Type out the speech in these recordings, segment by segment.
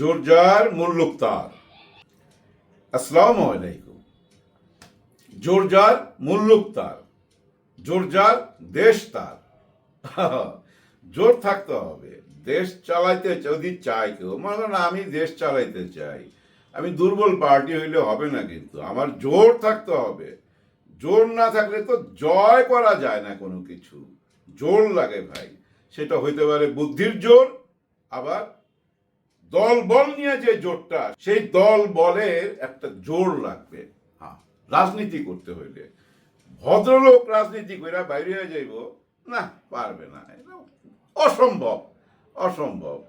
মুল্লুক তার। আসসালামু আলাইকুম। মুল্লুক তার। জোরজার দেশ তার। জোর থাকতে হবে। দেশ চালাইতে যদি চাই কেউ, মনে করেন আমি দেশ চালাইতে চাই। আমি দুর্বল পার্টি হইলে হবে না কিন্তু, আমার জোর থাকতে হবে। জোর না থাকলে তো জয় করা যায় না কোনো কিছু। জোর লাগে ভাই, সেটা হইতে পারে বুদ্ধির জোর, আবার দল বল নিয়ে যে জোরটা সেই দল বলের একটা জোর লাগবে। হ্যাঁ। রাজনীতি করতে হইলে। ভদ্রলোক রাজনীতি করে বাইরে হয়ে যাইব না পারবে না। অসম্ভব অসম্ভব।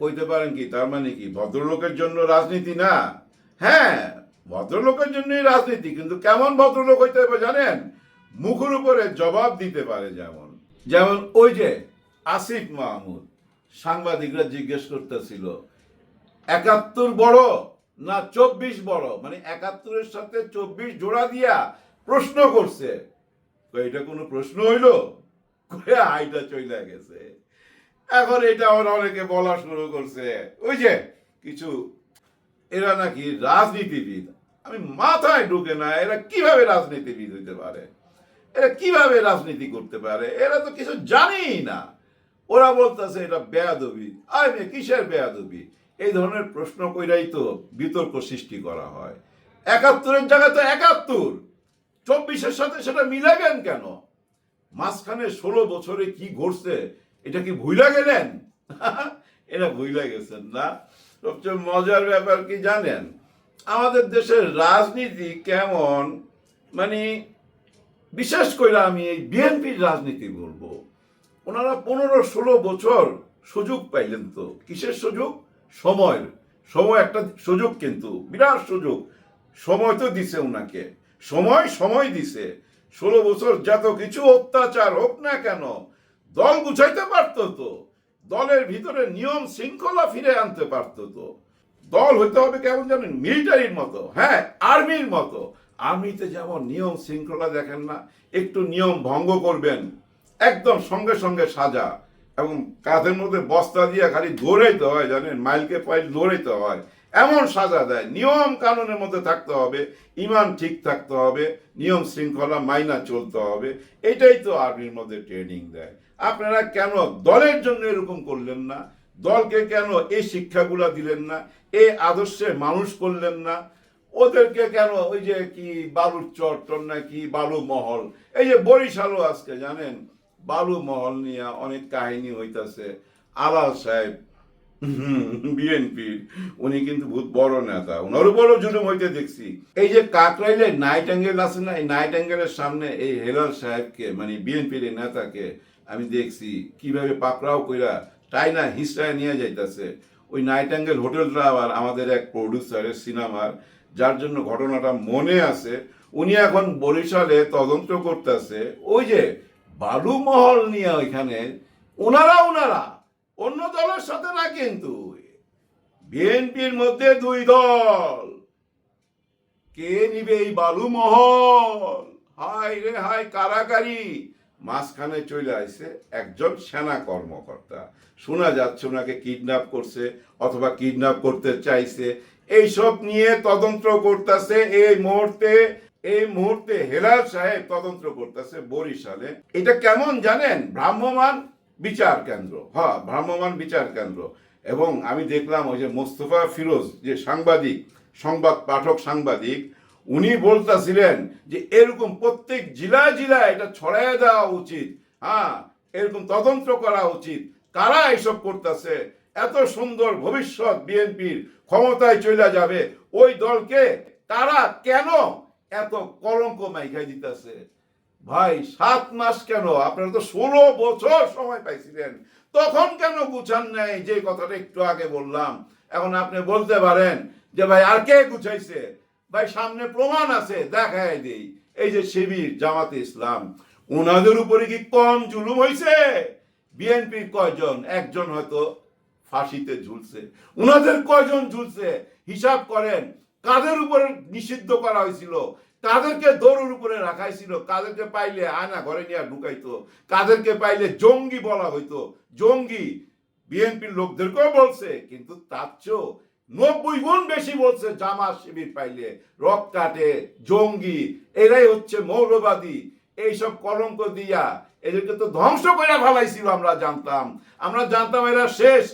কইতে পারেন কি তার মানে কি ভদ্রলোকের জন্য রাজনীতি না? হ্যাঁ ভদ্রলোকের জন্যই রাজনীতি কিন্তু কেমন ভদ্রলোক হইতে হবে জানেন? মুখের উপরে জবাব দিতে পারে যেমন। যেমন ওই যে আসিফ মাহমুদ। সাংবাদিকরা জিজ্ঞেস করতেছিল, একাত্তর বড় না চব্বিশ বড়? মানে একাত্তরের সাথে চব্বিশ জোড়া দিয়া প্রশ্ন করছে। এটা কোনো প্রশ্ন হইল? আইটা চলে গেছে। এখন এটা ওরা অনেকে বলা শুরু করছে। ওই যে কিছু, এরা নাকি রাজনীতিবিদ। আমি মাথায় ঢুকে না, এরা কীভাবে রাজনীতিবিদ হইতে পারে? এরা কীভাবে রাজনীতি করতে পারে? এরা তো কিছু জানেই না। ওরা বলতেছে এটা বেয়াদবি। আরে মেয়ে, কিসের বেয়াদবি? এই ধরনের প্রশ্ন কইরাই তো বিতর্ক সৃষ্টি করা হয়। একাত্তরের জায়গায় তো একাত্তর। চব্বিশের সাথে সেটা মিলাবেন কেন? মাঝখানে ষোলো বছরে কি ঘটছে এটা কি ভুইলা গেলেন? এটা ভুইলা গেছেন না। সবচেয়ে মজার ব্যাপার কি জানেন? আমাদের দেশের রাজনীতি কেমন? মানে বিশেষ করে আমি এই বিএনপির রাজনীতি বলব। ওনারা পনেরো ষোলো বছর সুযোগ পাইলেন তো। কিসের সুযোগ? সময়ের। সময় একটা সুযোগ কিন্তু, বিরাট সুযোগ। সময় তো দিছে ওনাকে সময় সময় দিছে। ষোলো বছর যত কিছু অত্যাচার হোক না কেন, দল গুছাইতে পারতো তো। দলের ভিতরে নিয়ম শৃঙ্খলা ফিরে আনতে পারতো তো। দল হইতে হবে কেমন জানেন? মিলিটারির মতো হ্যাঁ আর্মির মতো। আর্মিতে যেমন নিয়ম শৃঙ্খলা দেখেন না, একটু নিয়ম ভঙ্গ করবেন। একদম সঙ্গে সঙ্গে সাজা এবং কাঁধের মধ্যে বস্তা দিয়ে খালি দৌড়াইতে হয়, জানেন? মাইলকে পাইল দৌড়াইতে হয়। এমন সাজা দেয়, নিয়ম কানুনের মধ্যে থাকতে হবে, ইমান ঠিক থাকতে হবে, নিয়ম শৃঙ্খলা মাইনা চলতে হবে। এটাই তো আর্মির মধ্যে ট্রেনিং দেয়। আপনারা কেন দলের জন্য এরকম করলেন না? দলকে কেন এই শিক্ষাগুলা দিলেন না? এই আদর্শে মানুষ করলেন না? ওদেরকে কেন ওই যে কি বালুর চট্টন না কি বালু মহল এই যে বরিশালও আজকে, জানেন? বালু মহল নিয়ে অনেক কাহিনী হইতাছে। আলাল সাহেব, বিএনপির, উনি কিন্তু বহুত বড় নেতা। ওনারও বড় জুলুম হইতে দেখছি। এই যে কাকরাইলে নাইট অ্যাঙ্গেল আছে না, এই নাইট অ্যাঙ্গেলের সামনে এই হেলাল সাহেবকে মানে বিএনপির নেতাকে আমি দেখছি, কীভাবে পাকড়াও কইরা টাইনা হিসড়ায় নিয়ে যাইতাছে। ওই নাইট অ্যাঙ্গেল হোটেলটা আবার আমাদের এক প্রডিউসারের সিনেমার, যার জন্য ঘটনাটা মনে আছে, উনি এখন বরিশালে তদন্ত করতেছে। ওই যে বালুমহল নিয়ে ওইখানে, ওনারা ওনারা, অন্য দলের সাথে না কিন্তু। বিএনপির মধ্যে দুই দল। কে নিবে এই বালুমহল? হাই রে হাই কারাকারি মাঝখানে চলে আসছে একজন সেনা কর্মকর্তা। শোনা যাচ্ছে ওনাকে কিডন্যাপ করছে অথবা কিডন্যাপ করতে চাইছে। এইসব নিয়ে তদন্ত করতেছে এই মুহূর্তে। এই মুহূর্তে হেলাল সাহেব তদন্ত করতেছে বরিশালে। এটা কেমন জানেন? ভ্রাম্যমান বিচার কেন্দ্র। হ্যাঁ ভ্রাম্যমান বিচার কেন্দ্র। এবং আমি দেখলাম ওই যে মোস্তফা ফিরোজ, যে সাংবাদিক, সংবাদ পাঠক সাংবাদিক, উনি বলতেছিলেন যে এরকম প্রত্যেক জেলায় জেলায় এটা ছড়াইয়া দেওয়া উচিত। হ্যাঁ এরকম তদন্ত করা উচিত। কারা এসব করতেছে? এত সুন্দর ভবিষ্যৎ বিএনপির ক্ষমতায় চলে যাবে। ওই দলকে তারা কেন এত কলঙ্ক মাইখাই দিতেছে। ভাই, সাত মাস কেন? আপনারা তো ষোলো বছর সময় পাইছিলেন। তখন কেন গুছান নাই? যে কথাটা একটু আগে বললাম। এখন আপনি বলতে পারেন যে, ভাই, আর কে গুছাইছে? ভাই, সামনে প্রমাণ আছে দেখায় দেই। এই যে শিবির, জামাতে ইসলাম। ওনাদের উপরে কি কম জুলুম হয়েছে বিএনপির কয়জন? একজন হয়তো ফাঁসিতে ঝুলছে। ওনাদের কয়জন ঝুলছে? হিসাব করেন, কাদের উপরে নিষিদ্ধ করা হয়েছিল কাদেরকে দৌড়ের উপরে রাখাইছিল কাদেরকে পাইলে আয়না ঘরে নিয়ে ঢুকাইতো, কাদেরকে পাইলে জঙ্গি বলা হইতো। জঙ্গি বিএনপির লোকদেরকেও বলছে, কিন্তু তার চেয়েও নব্বই গুণ বেশি বলছে, জামাত শিবির পাইলে রক কাটে জঙ্গি। এরাই হচ্ছে মৌলবাদী। এইসব কলঙ্ক দিয়া এদেরকে তো ধ্বংস করে ফেলাইছিল, আমরা জানতাম। আমরা জানতাম এরা শেষ।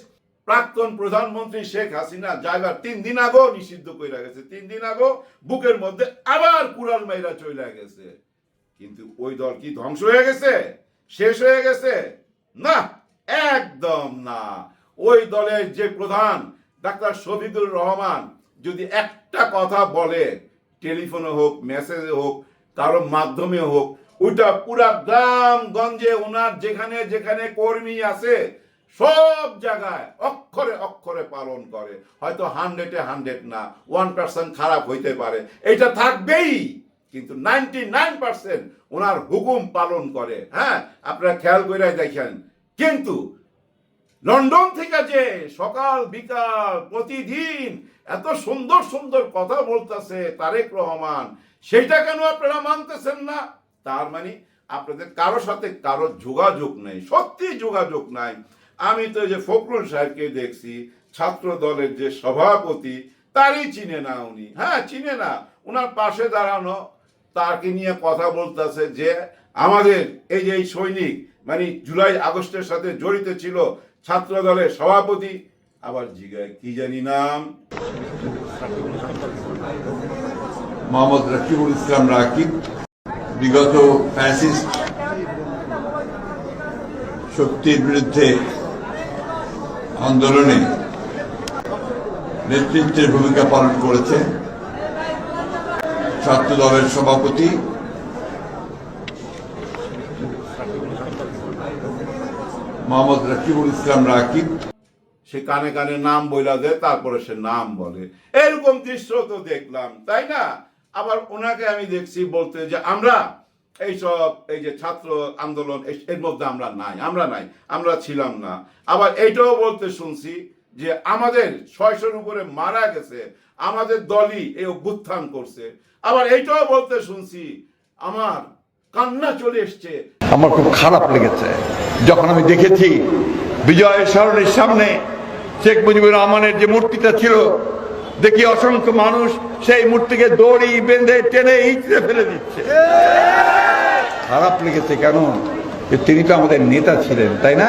প্রাক্তন প্রধানমন্ত্রী শেখ হাসিনা যাইবার তিন দিন আগেও নিষিদ্ধ করে গেছে। তিন দিন আগেও বুকের মধ্যে আবার কুড়াল মাইরা চলে গেছে। কিন্তু ওই দল কি ধ্বংস হয়ে গেছে? শেষ হয়ে গেছে? না, একদম না। ওই দলের যে প্রধান, ডাক্তার শফিকুর রহমান, যদি একটা কথা বলে, টেলিফোনে হোক, মেসেজে হোক, কারও মাধ্যমে হোক, ওইটা পুরা গ্রাম গঞ্জে ওনার যেখানে যেখানে কর্মী আছে সব জায়গায় অক্ষরে অক্ষরে পালন করে। হয়তো হান্ড্রেডে হান্ড্রেড না ওয়ান পার্সেন্ট খারাপ হইতে পারে। এটা থাকবেই, কিন্তু নাইনটি নাইন পার্সেন্ট ওনার হুকুম পালন করে। হ্যাঁ আপনারা খেয়াল করে দেখেন। কিন্তু লন্ডন থেকে যে সকাল, বিকাল, প্রতিদিন এত সুন্দর সুন্দর কথা বলতেছে তারেক রহমান, সেইটা কেন আপনারা মানতেছেন না? তার মানে আপনাদের কারও সাথে কারও যোগাযোগ নেই, সত্যি যোগাযোগ নাই। আমি তো যে ফখরুল সাহেবকে দেখছি, ছাত্র দলের যে সভাপতি, তারই চিনে না উনি। হ্যাঁ চিনে না। উনার পাশে দাঁড়ানো, তাকে নিয়ে কথা বলতেছে যে আমাদের এই যে সৈনিক মানে জুলাই আগস্টের সাথে জড়িত ছিল ছাত্র দলের সভাপতি, আবার জিগায় কি জানি নাম। মোহাম্মদ রকিবুল ইসলাম রাকিব, বিগত ফ্যাসিস্ট শক্তির বিরুদ্ধে আন্দোলনে নেতৃত্বের ভূমিকা পালন করেছে ছাত্র দলের সভাপতি মোহাম্মদ রকিবুল ইসলাম রাকিব। সে কানে কানে নাম বইলা দেয়, তারপরে সে নাম বলে। এরকম দৃশ্য তো দেখলাম, তাই না? আবার ওনাকে আমি দেখছি বলতে যে আমরা এইসব, এই যে ছাত্র আন্দোলন এর মধ্যে আমরা নাই আমরা নাই, আমরা ছিলাম না। আবার এইটাও বলতে শুনছি যে আমাদের ছয়শোর উপরে মারা গেছে, আমাদের দলই এই অভ্যুত্থান করছে। আবার এইটাও বলতে শুনছি, আমার কান্না চলে এসছে। আমার খুব খারাপ লেগেছে। যখন আমি দেখেছি বিজয় সরণের সামনে শেখ মুজিবুর রহমানের যে মূর্তিটা ছিল দেখি অসংখ্য মানুষ সেই মূর্তিকে দড়ি বেঁধে টেনে ইঁচড়ে ফেলে দিচ্ছে। খারাপ লেগেছে কেন? তিনি তো আমাদের নেতা ছিলেন, তাই না?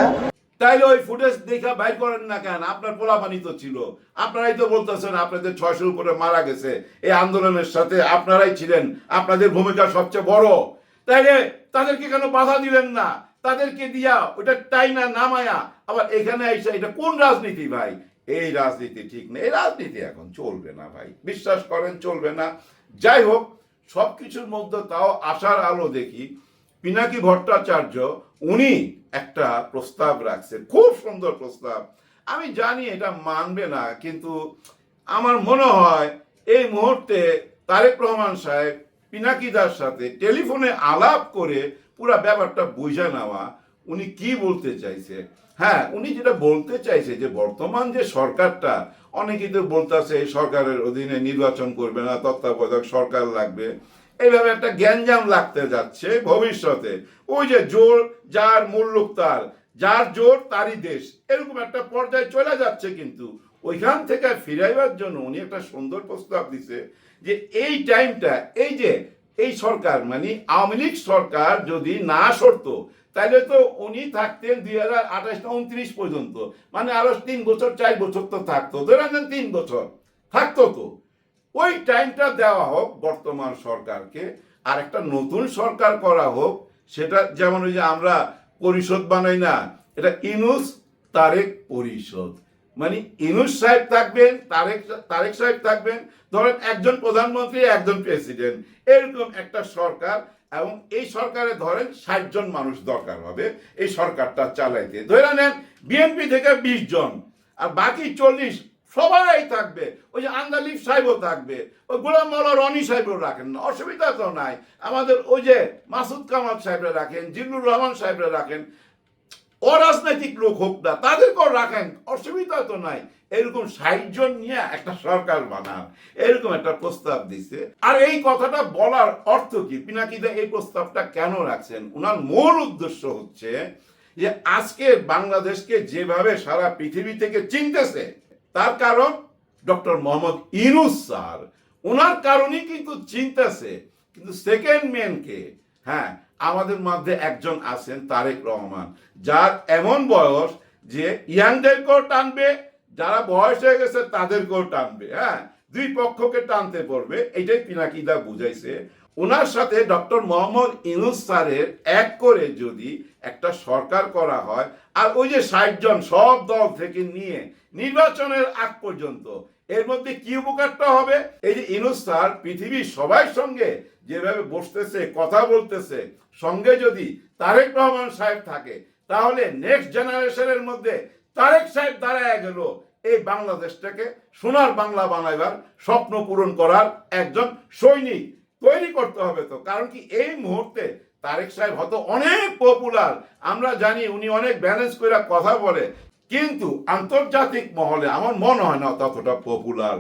তাইলে ওই ফুটেজ দেখা করেন না কেন? আপনার পোলাপানি তো ছিল। আপনারাই তো বলতেছেন আপনাদের ছয়শোর উপরে মারা গেছে। এই আন্দোলনের সাথে আপনারাই ছিলেন। আপনাদের ভূমিকা সবচেয়ে বড়। তাইলে তাদেরকে কেন বাধা দিলেন না? তাদেরকে দিয়া ওটা টাইনা নামায়া আবার এখানে এসে এটা কোন রাজনীতি ভাই? এই রাজনীতি ঠিক নেই, এই রাজনীতি এখন চলবে না ভাই, বিশ্বাস করেন চলবে না। যাই হোক, সবকিছুর মধ্যে তাও আশার আলো দেখি। পিনাকি ভট্টাচার্য, উনি একটা প্রস্তাব রাখছে, খুব সুন্দর প্রস্তাব। আমি জানি এটা মানবে না, কিন্তু আমার মনে হয় এই মুহূর্তে তারেক রহমান সাহেব পিনাকিদার সাথে টেলিফোনে আলাপ করে পুরা ব্যাপারটা বুঝে নেওয়া, উনি কি বলতে চাইছে। হ্যাঁ উনি যেটা বলতে চাইছে যে বর্তমান যে সরকারটা, অনেকেই তো বলতেছে এই সরকারের অধীনে নির্বাচন করবে না, তত্ত্বাবধায়ক সরকার লাগবে। এইভাবে একটা গ্যাঞ্জাম লাগতে যাচ্ছে ভবিষ্যতে। ওই যে জোর, যার মূল্যক তার, যার জোর তারই দেশ। এরকম একটা পর্যায়ে চলে যাচ্ছে কিন্তু। ওইখান থেকে ফিরাইবার জন্য উনি একটা সুন্দর প্রস্তাব দিছে যে এই টাইমটা এই যে, এই সরকার মানে আওয়ামী লীগ সরকার যদি না সরতো তাহলে তো উনি থাকতেন দুই হাজার আঠাশ উনত্রিশ পর্যন্ত। মানে আরও তিন বছর, চার বছর তো থাকতো। ধরে তিন বছর। থাকতো তো। ওই টাইমটা দেওয়া হোক বর্তমান সরকারকে, আর একটা নতুন সরকার করা হোক, সেটা যেমন ওই যে আমরা পরিষদ বানাই না, এটা ইনুস তারেক পরিষদ। মানে ইনুস সাহেব থাকবেন, তারেক তারেক সাহেব থাকবেন, ধরেন একজন প্রধানমন্ত্রী, একজন প্রেসিডেন্ট। এরকম একটা সরকার এবং এই সরকারে ধরেন ষাট জন মানুষ দরকার হবে, এই সরকারটা চালাইতে। ধরে নেন বিএনপি থেকে বিশ জন, আর বাকি চল্লিশ সবাই থাকবে। ওই যে আন্দালিফ সাহেবও থাকবে, ওই গোলাম মাওলা রনি সাহেবও রাখেন না, অসুবিধা তো নাই। আমাদের ওই যে মাসুদ কামাল সাহেবরা রাখেন, জিল্লুর রহমান সাহেবরা রাখেন, অরাজনৈতিক লোক হোক না, তাদেরকেও রাখেন, অসুবিধা তো নাই। এরকম জন নিয়ে একটা সরকার বানান, এরকম একটা প্রস্তাব দিছে। আর এই কথাটা বলার অর্থ কি? পিনাকিদা এই প্রস্তাবটা কেন রাখছেন? ওনার মূল উদ্দেশ্য হচ্ছে যে আজকে বাংলাদেশকে যেভাবে সারা পৃথিবী থেকে চিনতেছে, তার কারণ ডক্টর মোহাম্মদ ইনুস স্যার। ওনার কারণেই কিন্তু চিনতেছে। কিন্তু সেকেন্ড ম্যানকে হ্যাঁ আমাদের মধ্যে একজন আছেন তারেক রহমান, যার এমন বয়স যে ইয়াংদেরকেও টানবে যারা বয়স হয়ে গেছে তাদেরকেও টানবে হ্যাঁ? দুই পক্ষকে টানতে পড়বে, এটাই পিনাকিদা বুঝাইছে। ওনার সাথে ডক্টর মোহাম্মদ ইনুস স্যারের এক করে যদি একটা সরকার করা হয়, আর ওই যে ষাট জন সব দল থেকে নিয়ে নির্বাচনের আগ পর্যন্ত, এর মধ্যে কি উপকারটা হবে? এই যে ইনুস স্যার পৃথিবীর সবার সঙ্গে যেভাবে বসতেছে, কথা বলতেছে, সঙ্গে যদি তারেক রহমান সাহেব থাকে, তাহলে নেক্সট জেনারেশনের মধ্যে তারেক সাহেব দাঁড়ায় গেল। এই বাংলাদেশটাকে সোনার বাংলা বানাইবার স্বপ্ন পূরণ করার একজন সৈনিক। তৈরি করতে হবে তো, কারণ কি এই মুহূর্তে তারেক সাহেব হয়তো অনেক পপুলার আমরা জানি উনি অনেক ব্যালেন্স করে কথা বলে, কিন্তু আন্তর্জাতিক মহলে আমার মনে হয় না ততটা পপুলার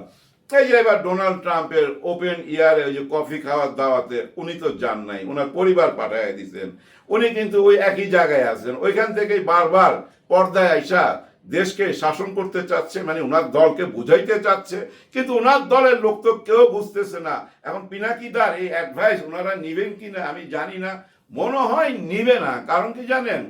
এই যে এবার ডোনাল্ড ট্রাম্পের ওপেন ইয়ারে ওই যে কফি খাওয়ার দাওয়াতে উনি তো যান নাই ওনার পরিবার পাঠায় দিছেন। উনি কিন্তু ওই একই জায়গায় আছেন, ওইখান থেকেই বারবার পর্দায় আইসা দেশকে শাসন করতে চাচ্ছে মানে ওনার দলকে বুঝাইতে চাচ্ছে, কিন্তু ওনার দলের লোক তো কেউ বুঝতেছে না। এখন পিনাকিদার এই অ্যাডভাইস ওনারা নিবেন কিনা আমি জানি না। মনে হয় নিবে না, কারণ কি জানেন?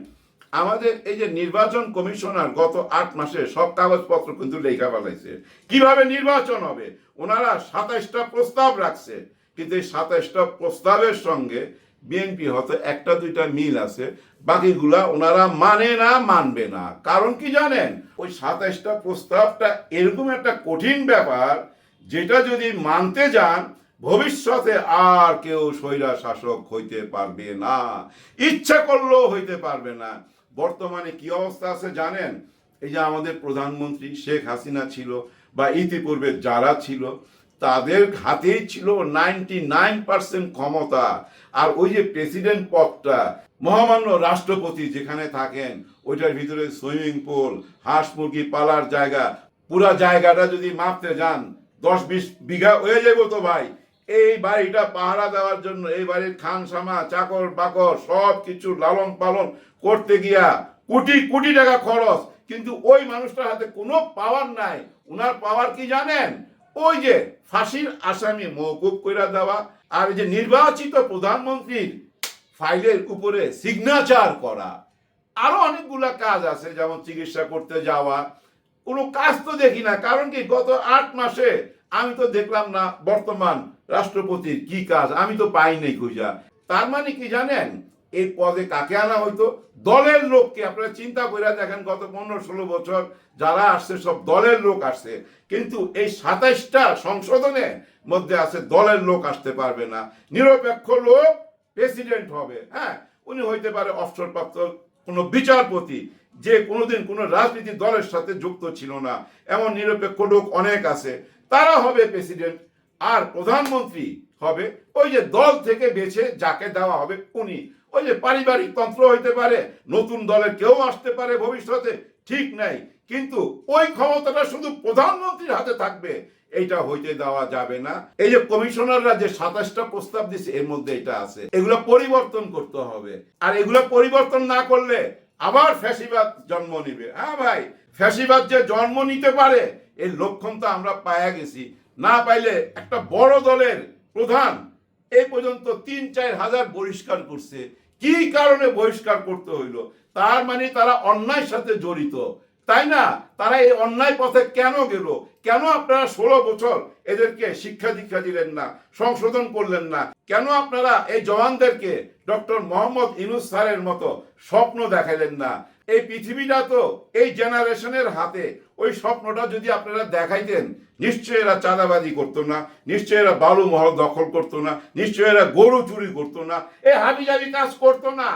আমাদের এই যে নির্বাচন কমিশনার গত আট মাসে সব কাগজপত্র কিন্তু লেখা ফেলাইছে কীভাবে নির্বাচন হবে? ওনারা সাতাইশটা প্রস্তাব রাখছে। কিন্তু এই সাতাইশটা প্রস্তাবের সঙ্গে বিএনপি হয়তো একটা, দুইটা মিল আছে, বাকিগুলা ওনারা মানে না মানবে না। কারণ কি জানেন? ওই সাতাইশটা প্রস্তাবটা এরকম একটা কঠিন ব্যাপার, যেটা যদি মানতে যান, ভবিষ্যতে আর কেউ স্বৈরা শাসক হইতে পারবে না। ইচ্ছা করলেও হইতে পারবে না। বর্তমানে কি অবস্থা আছে জানেন? এই যে আমাদের প্রধানমন্ত্রী শেখ হাসিনা ছিল বা ইতিপূর্বে যারা ছিল তাদের হাতেই ছিল নাইনটি নাইন পার্সেন্ট ক্ষমতা। আর ওই যে প্রেসিডেন্ট পদটা, মহামান্য রাষ্ট্রপতি যেখানে থাকেন, ওইটার ভিতরে সুইমিং পুল হাঁস মুরগি পালার জায়গা, পুরা জায়গাটা যদি মাপতে যান, দশ বিশ বিঘা হয়ে যাব তো ভাই। এই বাড়িটা পাহারা দেওয়ার জন্য, এই বাড়ির খানসামা, চাকর বাকর, সব কিছু লালন পালন করতে গিয়া কোটি কোটি টাকা খরচ। কিন্তু ওই মানুষটার হাতে কোনো পাওয়ার নাই। ওনার পাওয়ার কি জানেন? ওই যে ফাঁসির আসামি মৌকুব কইরা দেওয়া আর যে নির্বাচিত প্রধানমন্ত্রীর ফাইলের উপরে সিগনেচার করা। আরও অনেকগুলা কাজ আছে, যেমন চিকিৎসা করতে যাওয়া। কোনো কাজ তো দেখি না, কারণ কি গত আট মাসে আমি তো দেখলাম না বর্তমান রাষ্ট্রপতির কি কাজ, আমি তো পাই নাই খুঁজা। তার মানে কি জানেন এই পদে কাকে আনা হয়তো দলের লোককে আপনারা চিন্তা করে দেখেন, গত পনেরো ষোলো বছর যারা আসছে, সব দলের লোক আসছে। কিন্তু এই সাতাইশটা সংশোধনে মধ্যে আছে, দলের লোক আসতে পারবে না। নিরপেক্ষ লোক প্রেসিডেন্ট হবে হ্যাঁ? উনি হইতে পারে অবসরপ্রাপ্ত কোনো বিচারপতি, যে কোনোদিন কোনো রাজনীতি দলের সাথে যুক্ত ছিল না। এমন নিরপেক্ষ লোক অনেক আছে। তারা হবে প্রেসিডেন্ট, আর প্রধানমন্ত্রী হবে। ওই যে দল থেকে বেছে যাকে দেওয়া হবে উনি। ওই যে পারিবারিক তন্ত্র হইতে পারে, নতুন দলের কেউ আসতে পারে ভবিষ্যতে, ঠিক নাই। কিন্তু ওই ক্ষমতাটা শুধু প্রধানমন্ত্রীর হাতে থাকবে, এইটা হইতে দেওয়া যাবে না। এই যে কমিশনাররা যে সাতাশটা প্রস্তাব দিছে, এর মধ্যে এটা আছে। এগুলো পরিবর্তন করতে হবে। আর এগুলো পরিবর্তন না করলে আবার ফ্যাসিবাদ জন্ম নিবে। হ্যাঁ ভাই, ফ্যাসিবাদ যে জন্ম নিতে পারে, এর লক্ষণ তো আমরা পায়া গেছি। না পাইলে একটা বড় দলের প্রধান এই পর্যন্ত তিন চার হাজার বহিষ্কার করছে। কি কারণে বহিষ্কার করতে হইল? তার মানে তারা অন্যায়ের সাথে জড়িত। তাই না? তারা এই অন্যায় পথে কেন গেল? কেন আপনারা ষোলো বছর এদেরকে শিক্ষা দীক্ষা দিলেন না, সংশোধন করলেন না? কেন আপনারা এই জওয়ানদেরকে ডক্টর মোহাম্মদ ইনুস স্যারের মতো স্বপ্ন দেখাইলেন না। এই পৃথিবীটা তো এই জেনারেশনের হাতে। ওই স্বপ্নটা যদি আপনারা দেখাইতেন, নিশ্চয়ই এরা চাঁদাবাজি করতো না, নিশ্চয়ই এরা বালু মহল দখল করতো না, নিশ্চয়ই এরা গরু চুরি করতো না এই হাবিজাবি কাজ করতো না।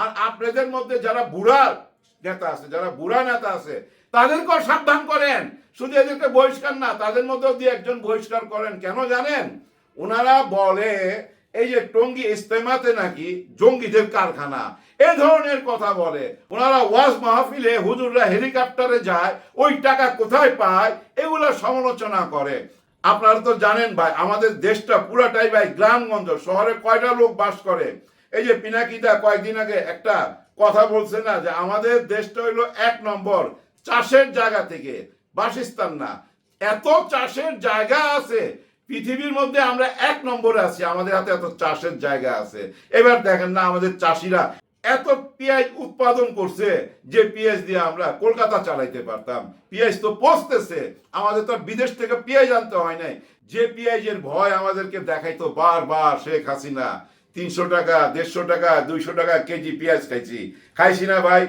আর আপনাদের মধ্যে যারা বুড়ার নেতা আছে, যারা বুড়া নেতা আছে, তাদেরকেও সাবধান করেন। শুধু এদেরকে বহিষ্কার না, তাদের মধ্যেও দিয়ে একজন বহিষ্কার করেন। কেন জানেন? ওনারা বলে এই যে টঙ্গি ইস্তেমাতে নাকি জঙ্গিদের কারখানা, এ ধরনের কথা বলে। ওনারা ওয়াজ মাহফিলে হুজুররা হেলিকপ্টারে যায়, ওই টাকা কোথায় পায়, এগুলো সমালোচনা করে। আপনারা তো জানেন ভাই, আমাদের দেশটা পুরাটাই ভাই গ্রামগঞ্জ, শহরে কয়টা লোক বাস করে? এই যে পিনাকিদা কয়েকদিন আগে একটা কথা বলছে না, যে আমাদের দেশটা হইল এক নম্বর, চাষের জায়গা থেকে, বাসস্থান না। এত চাষের জায়গা আছে পৃথিবীর মধ্যে আমরা এক নম্বরে আছি, আমাদের হাতে এত চাষের জায়গা আছে। এবার দেখেন না, আমাদের চাষিরা এত পেঁয়াজ উৎপাদন করছে যে পেঁয়াজ দিয়ে আমরা কলকাতা চালাইতে পারতাম। পেঁয়াজ তো পচতেছে, আমাদের তো বিদেশ থেকে পেঁয়াজ আনতে হয় নাই। যে পেঁয়াজের ভয় আমাদেরকে দেখাইতো বারবার শেখ হাসিনা, তিনশো টাকা, দেড়শো টাকা, দুইশো টাকা কেজি পেঁয়াজ খাইছি। খাইছি না ভাই,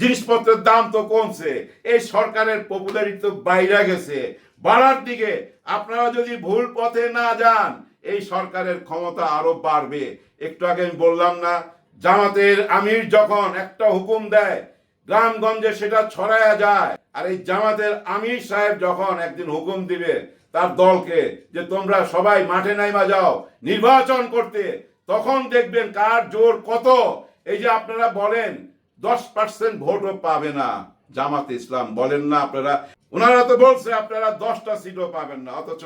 জিনিসপত্রের দাম তো কমছে, এই সরকারের পপুলারিটি তো বাইরে গেছে। বাড়ার দিকে আপনারা যদি ভুল পথে না যান, এই সরকারের ক্ষমতা আরও বাড়বে। একটু আগে আমি বললাম না, জামাতের আমির যখন একটা হুকুম দেয়, গ্রামগঞ্জে সেটা ছড়ায়া যায়। আর এই জামাতের আমির সাহেব যখন একদিন হুকুম দিবে, তার দলকে যে তোমরা সবাই মাঠে নাইমা যাও, নির্বাচন করতে, তখন দেখবেন কার জোর কত। এই যে আপনারা বলেন, দশ পার্সেন্ট ভোটও পাবে না জামাত ইসলাম। বলেন না আপনারা ওনারা তো বলছে, আপনারা দশটা সিটও পাবেন না, অথচ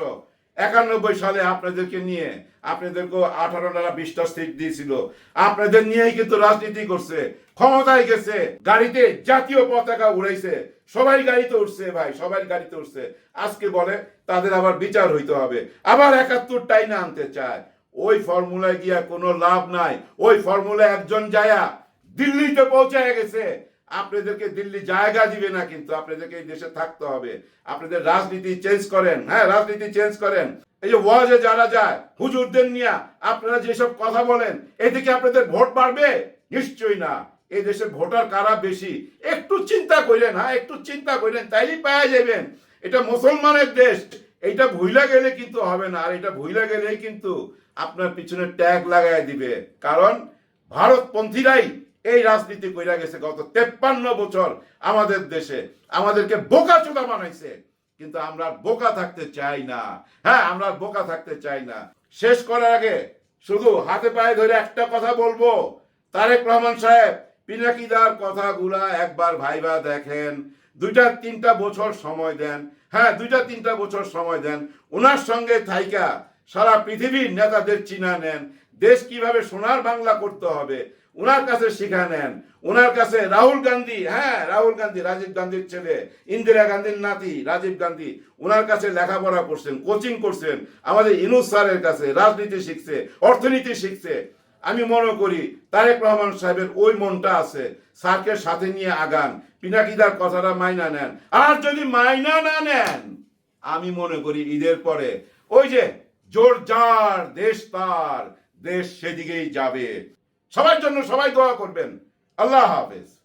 একানব্বই সালে আপনাদেরকে নিয়ে আপনাদেরকে আঠারো না বিশটা সিট দিয়েছিল। আপনাদের নিয়েই কিন্তু রাজনীতি করছে। ক্ষমতায় গেছে, গাড়িতে জাতীয় পতাকা উড়াইছে। সবাই গাড়িতে উঠছে ভাই, সবাই গাড়িতে উঠছে। আজকে বলে, তাদের আবার বিচার হইতে হবে। আবার একাত্তর টাইনে আনতে চায়। ওই ফর্মুলায় গিয়া কোনো লাভ নাই। ওই ফর্মুলা একজন যায়া দিল্লিতে পৌঁছায় গেছে। আপনাদেরকে দিল্লি জায়গা দিবে না কিন্তু, আপনাদেরকে এই দেশে থাকতে হবে। আপনাদের রাজনীতি চেঞ্জ করেন। হ্যাঁ রাজনীতি চেঞ্জ করেন। এই যে ওয়াজে যারা যায়, হুজুরদের নিয়ে আপনারা যেসব কথা বলেন, এদিকে আপনাদের ভোট বাড়বে? নিশ্চয়ই না। এই দেশে ভোটার কারা বেশি? একটু চিন্তা করেন হ্যাঁ একটু চিন্তা করেন, তাইলেই পাওয়া যাবেন এটা মুসলমানের দেশ, এইটা ভুইলা গেলে কিন্তু হবে না, আর এটা ভুইলা গেলেই কিন্তু আপনার পিছনে ট্যাগ লাগাই দিবে। কারণ ভারতপন্থীরাই এই রাজনীতি কইরা গেছে গত তেপ্পান্ন বছর আমাদের দেশে। আমাদেরকে বোকা চোদা বানাইছে। কিন্তু আমরা বোকা থাকতে চাই না। হ্যাঁ আমরা বোকা থাকতে চাই না। শেষ করার আগে শুধু হাতে পায়ে ধরে একটা কথা বলব। তারেক রহমান সাহেব, পিনাকিদার কথাগুলা একবার ভাইবা দেখেন। দুইটা, তিনটা বছর সময় দেন। হ্যাঁ দুইটা, তিনটা বছর সময় দেন। ওনার সঙ্গে থাইকা সারা পৃথিবীর নেতাদের চিনা নেন। দেশ কীভাবে সোনার বাংলা করতে হবে? ওনার কাছে শিখা নেন। ওনার কাছে রাহুল গান্ধী হ্যাঁ রাহুল গান্ধী, রাজীব গান্ধীর ছেলে, ইন্দিরা গান্ধীর নাতি, রাজীব গান্ধী ওনার কাছে লেখাপড়া করছেন, কোচিং করছেন, আমাদের ইনুস স্যারের কাছে রাজনীতি শিখছে, অর্থনীতি শিখছে। আমি মনে করি তারেক রহমান সাহেবের ওই মনটা আছে, স্যারকে সাথে নিয়ে আগান, পিনাকিদার কথাটা মাইনা নেন। আর যদি মাইনা না নেন, আমি মনে করি ঈদের পরে, ওই যে জোর যার দেশ তার দেশ সেদিকেই যাবে। সবার জন্য সবাই দোয়া করবেন। আল্লাহ হাফেজ।